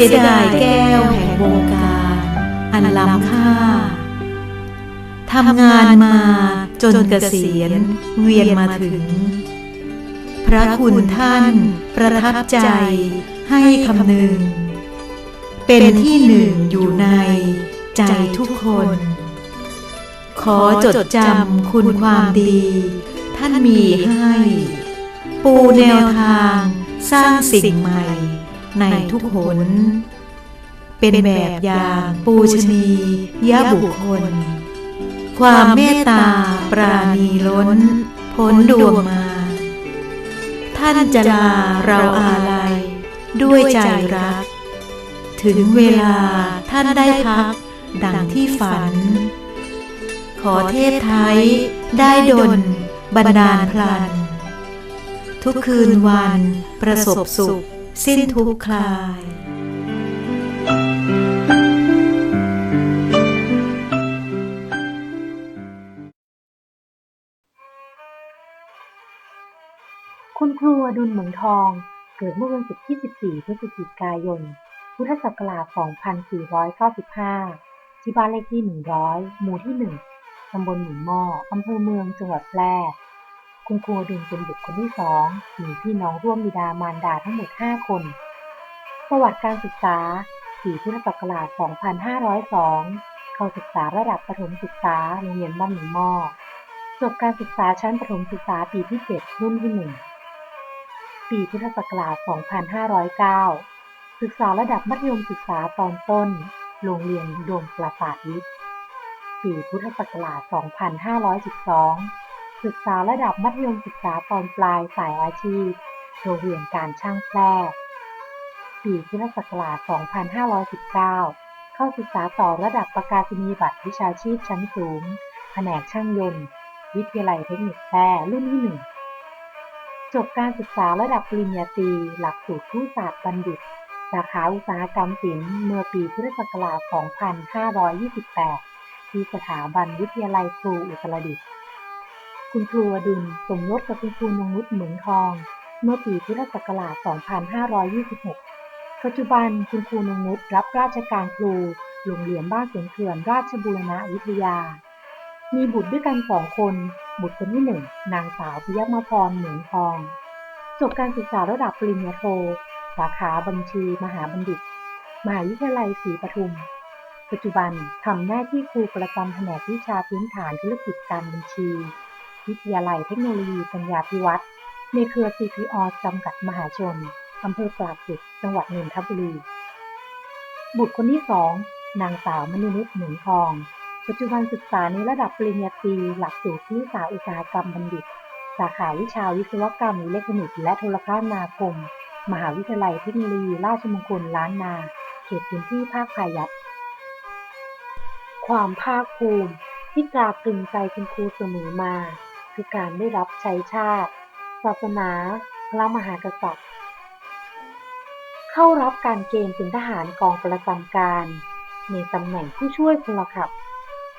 สียดายแก้วแห่งวงการอันล้ำค่าทำงานมาจนเกษียณเวียนมาถึง พระคุณท่านประทับใจให้คำนึง เป็นที่หนึ่งอยู่ในใจทุกคน ขอจดจำคุณความดี ท่านมีให้ ปูแนวทางสร้างสิ่งใหม่ ในทุกหน เป็นแบบอย่างปูชนียบุคคล ความเมตตาปราณีล้น พ้นดวงมา ท่านจะลาเราอาลัย ด้วยใจรัก ถึงเวลาท่านได้พัก ดังที่ฝัน ขอเทพไทยได้ดลบันดาลพลันทุกคืนวันประสบสุข สิ้นทุกข์คลาย คุณครูอดุลเหมืองทอง เกิดเมื่อวันศุกร์ที่ 14 พฤศจิกายน พุทธศักราช 2495 ที่บ้านเลขที่ 100 หมู่ที่ 1 ตำบลหมุนหม้ออำเภอเมือง จังหวัดแพร่ คุณครูดุลเป็นบุตรคนที่สอง มีพี่น้องร่วมบิดามารดาทั้งหมด 5 คน ประวัติการศึกษาปีพุทธศักราช 2502 เข้าศึกษาระดับประถมศึกษาโรงเรียนบ้านหมุนหม้อจบการศึกษาชั้นประถมศึกษาปีที่ 7 รุ่นที่ 1 ปีพุทธศักราช 2509 ศึกษาระดับมัธยมศึกษาตอนต้น โรงเรียนอุดมปราสาทวิทย์ ปีพุทธศักราช 2512 ศึกษาระดับมัธยมศึกษาตอนปลายสายอาชีพ โรงเรียนการช่างแพร่ปีพุทธศักราช 2519 เข้าศึกษาต่อระดับประกาศนียบัตรวิชาชีพชั้นสูง แผนกช่างยนต์ วิทยาลัยเทคนิคแพร่รุ่นที่หนึ่งจบการศึกษาระดับปริญญาตรีหลักสูตรผู้ศาสตร์บัณฑิต สาขาอุตสาหกรรมศิลป์เมื่อปีพุทธศักราช 2528 ที่สถาบันวิทยาลัยครูอุตรดิตถ์ คุณครูอดุลสมรสกับคุณครูนงนุชเหมืองทอง เมื่อปีพุทธศักราช 2526 ปัจจุบันคุณครูนงนุชรับราชการครูโรงเรียนบ้านสวนเขื่อนราชบูรณะวิทยา มีบุตรด้วยกันสองคน บุตรคนที่หนึ่งนางสาวพิยมพรเหมืองทอง จบการศึกษาระดับปริญญาโท สาขาบัญชี มหาบัณฑิต มหาวิทยาลัยศรีปทุม ปัจจุบันทำหน้าที่ครูประจำแผนกวิชาพื้นฐานธุรกิจการบัญชี วิทยาลัยเทคโนโลยีปัญญาพิวัตรในเครือ CPO จำกัดมหาชน อำเภอปรากฏจังหวัดนนทบุรี บุตรคนที่สองนางสาวมณีนุชเหมืองทอง ปัจจุบันศึกษาในระดับปริญญาตรีหลักสูตรที่สาอุตสาหกรรมบัณฑิต สาขาวิชาวิศวกรรมอิเล็กทรอนิกส์และโทรคมนาคม มหาวิทยาลัยเทคโนโลยีราชมงคลล้านนา เขตพื้นที่ภาคพายัพความภาคภูมิที่ตราตรึงใจคุณครูเสมอมา คือการได้รับใช้ชาติ ศาสนา พระมหากษัตริย์ เข้ารับการเกณฑ์เป็นทหารกองประจำการ ในตำแหน่งผู้ช่วยพลขับ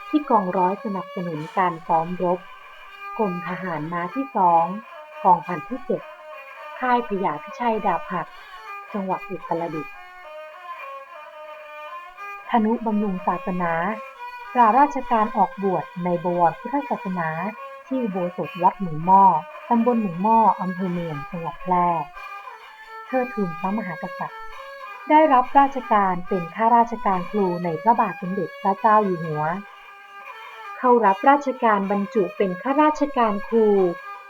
ที่กองร้อยสนับสนุนการซ้อมรบกรมทหารม้าที่สองกองพันที่เจ็ดค่ายพยาพิชัยดาบหัก จังหวัดอุตรดิตถ์ธนุบำรุงศาสนาราราชการออกบวชในบวรพุทธศาสนา ที่อุโบสถวัดหมูหม้อตำบลหมูหม้ออำเภอเมืองจังหวัดแพร่เทิดทูนพระมหากษัตริย์ ได้รับราชการเป็นข้าราชการครูในพระบาทสมเด็จพระเจ้าอยู่หัว เข้ารับราชการบรรจุเป็นข้าราชการครู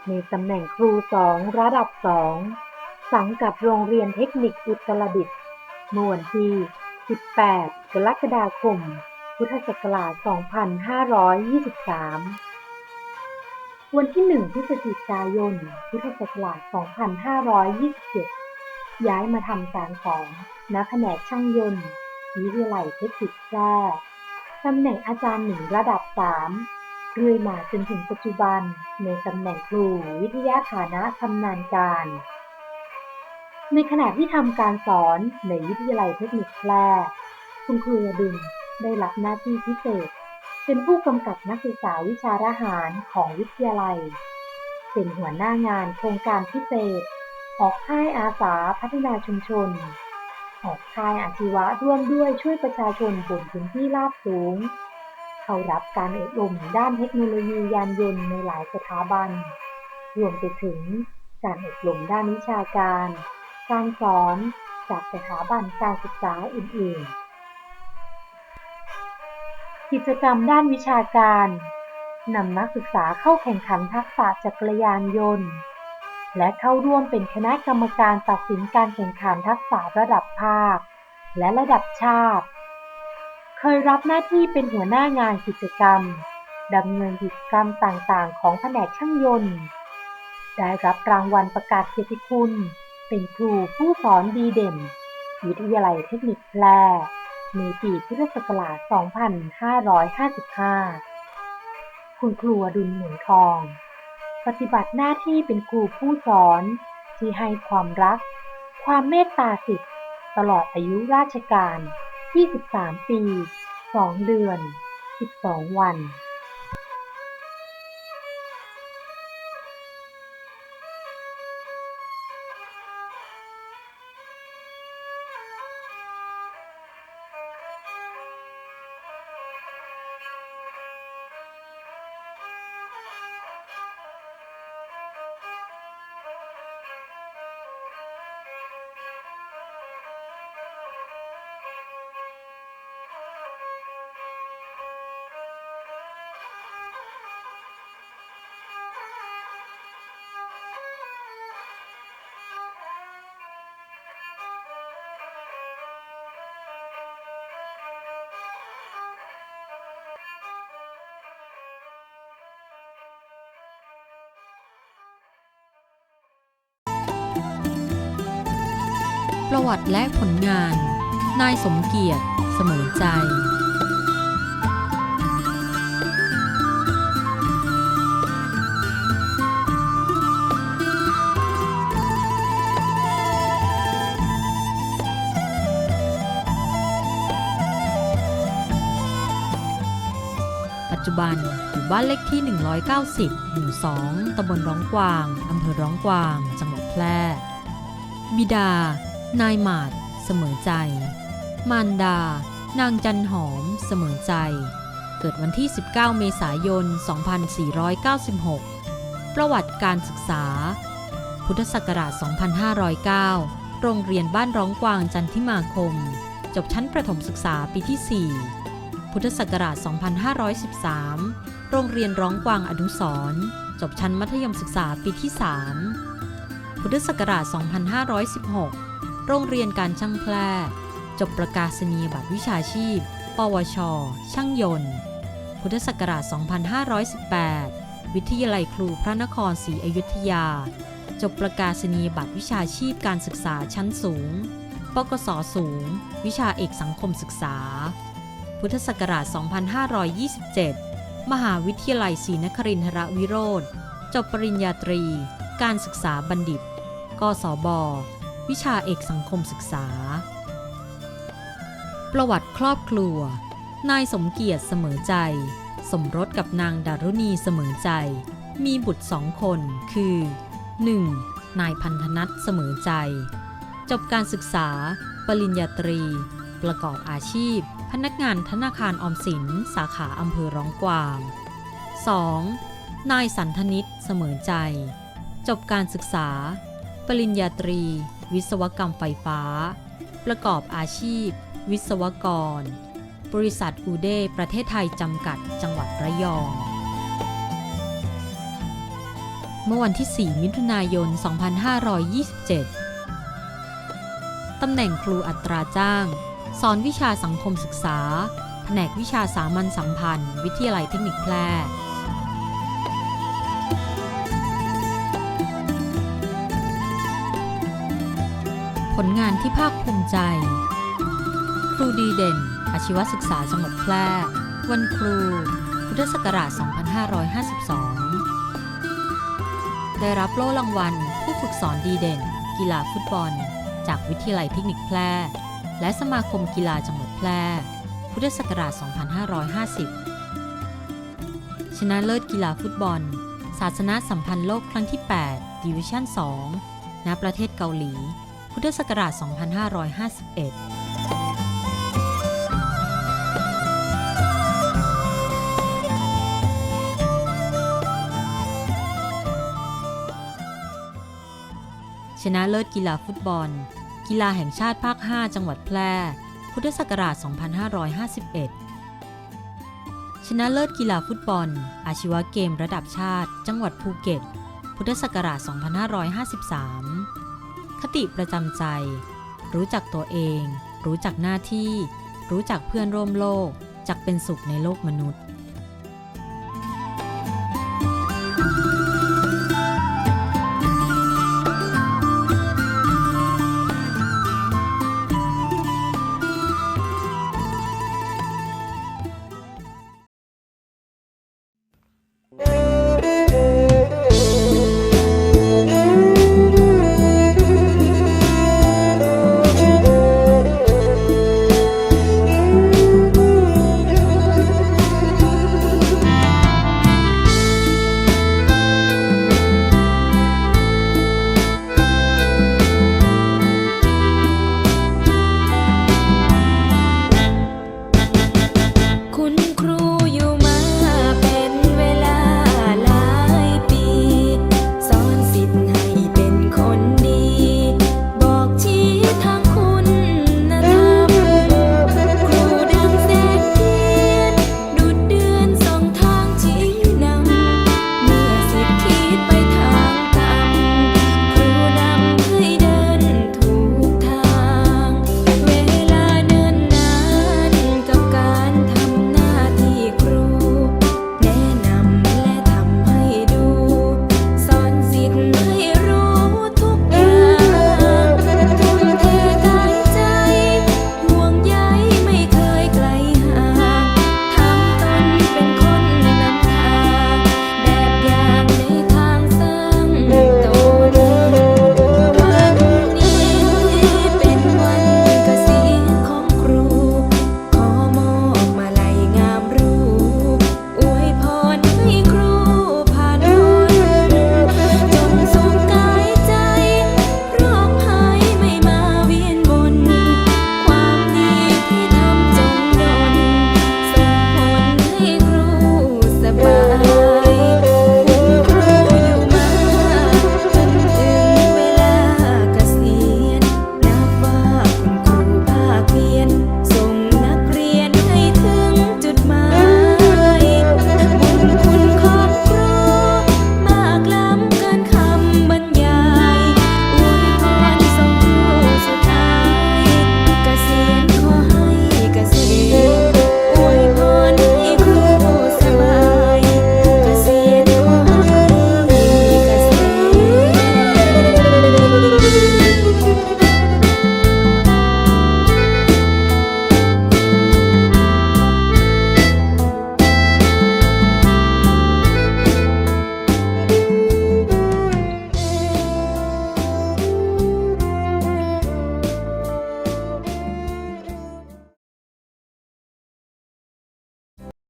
ในตำแหน่งครูสองระดับสองสังกัดโรงเรียนเทคนิคอุตรดิตถ์เมื่อวันที่ 18 กรกฎาคม พุทธศักราช 2523 วันที่ 1 พฤศจิกายน พุทธศักราช 2527 ย้ายมาทำการสอนณแผนกช่างยนต์วิทยาลัยเทคนิคแพร่ตำแหน่งอาจารย์หนึ่งระดับ 3 เรื่อยมาจนถึงปัจจุบันในตำแหน่งครูวิทยาฐานะชำนาญการ ในขณะที่ทำการสอนในวิทยาลัยเทคนิคแพร่คุณครูอดุลได้รับหน้าที่พิเศษ เป็นผู้กำกับนักศึกษาวิชาทหารของวิทยาลัย เป็นหัวหน้างานโครงการพิเศษ ออกค่ายอาสาพัฒนาชุมชน ออกค่ายอาชีวะร่วมด้วยช่วยประชาชนบนพื้นที่ราบสูง เข้ารับการอบรมด้านเทคโนโลยียานยนต์ในหลายสถาบัน รวมไปถึงการอบรมด้านวิชาการ การสอนจากสถาบันการศึกษาอื่นๆ กิจกรรมด้านวิชาการ นำนักศึกษาเข้าแข่งขันทักษะจักรยานยนต์ และเข้าร่วมเป็นคณะกรรมการตัดสินการแข่งขันทักษะระดับภาค และระดับชาติ เคยรับหน้าที่เป็นหัวหน้างานกิจกรรมดำเนินกิจกรรมต่างๆ ของแผนกช่างยนต์ ได้รับรางวัลประกาศเกียรติคุณ เป็นครูผู้สอนดีเด่น วิทยาลัยเทคนิคแพร่ ในปีพุทธศักราช 2555 คุณครูอดุลหมุนทอง ปฏิบัติหน้าที่เป็นครูผู้สอนที่ให้ความรัก ความเมตตาสิทธิ์ตลอดอายุราชการ 23 ปี 2 เดือน 12 วัน ประวัติและผลงาน นายสมเกียรติ เสมอใจปัจจุบันอยู่บ้านเลขที่ 190 หมู่ 2 ตำบลร้องกวาง อำเภอร้องกวาง จังหวัดแพร่ บิดา นายหมาด เสมอใจ มารดา นางจันหอม เสมอใจ เกิดวันที่ 19 เมษายน 2496 ประวัติการศึกษา พุทธศักราช 2509 โรงเรียนบ้านร้องกวางจันทิมาคม จบชั้นประถมศึกษาปีที่ 4 พุทธศักราช 2513 โรงเรียนร้องกวางอนุสรจบชั้นมัธยมศึกษาปีที่ 3 พุทธศักราช 2516 โรงเรียนการช่างแพร่ จบประกาศนียบัตรวิชาชีพ ปวช ช่างยนต์ พุทธศักราช 2518 วิทยาลัยครูพระนครศรีอยุธยา จบประกาศนียบัตรวิชาชีพการศึกษาชั้นสูง ปกศสูง วิชาเอกสังคมศึกษา พุทธศักราช 2527 มหาวิทยาลัยศรีนครินทรวิโรธ จบปริญญาตรี การศึกษาบัณฑิต กศบ วิชาเอกสังคมศึกษา ประวัติครอบครัว นายสมเกียรติเสมอใจ สมรสกับนางดารุณีเสมอใจ มีบุตรสองคน คือ 1. นายพันธนัทเสมอใจ จบการศึกษา ปริญญาตรี ประกอบอาชีพ พนักงานธนาคารออมสิน สาขาอำเภอร้องกวาง 2. นายสันธนิตเสมอใจ จบการศึกษา ปริญญาตรี วิศวกรรมไฟฟ้า ประกอบอาชีพ วิศวกร บริษัทอูเดประเทศไทยจำกัด จังหวัดระยอง เมื่อวันที่ 4 มิถุนายน 2527 ตำแหน่งครูอัตราจ้าง สอนวิชาสังคมศึกษา แผนกวิชาสามัญสัมพันธ์ วิทยาลัยเทคนิคแพร่ ผลงานที่ภาคภูมิใจ ครูดีเด่น อาชีวศึกษาจังหวัดแพร่ วันครู พุทธศักราช 2552 ได้รับโล่รางวัล ผู้ฝึกสอนดีเด่น กีฬาฟุตบอล จากวิทยาลัยเทคนิคแพร่ และสมาคมกีฬาจังหวัดแพร่ พุทธศักราช 2550 ชนะเลิศกีฬาฟุตบอล ศาสนาสัมพันธ์โลกครั้งที่ 8 ดิวิชั่น 2 ณ ประเทศเกาหลี พุทธศักราช 2551ชนะเลิศกีฬาฟุตบอล กีฬาแห่งชาติภาค 5 จังหวัดแพร่ พุทธศักราช 2551 ชนะเลิศกีฬาฟุตบอล อาชีวะเกมระดับชาติ จังหวัดภูเก็ต พุทธศักราช 2553 คติประจำใจ รู้จักตัวเอง รู้จักหน้าที่ รู้จักเพื่อนร่วมโลก จักเป็นสุขในโลกมนุษย์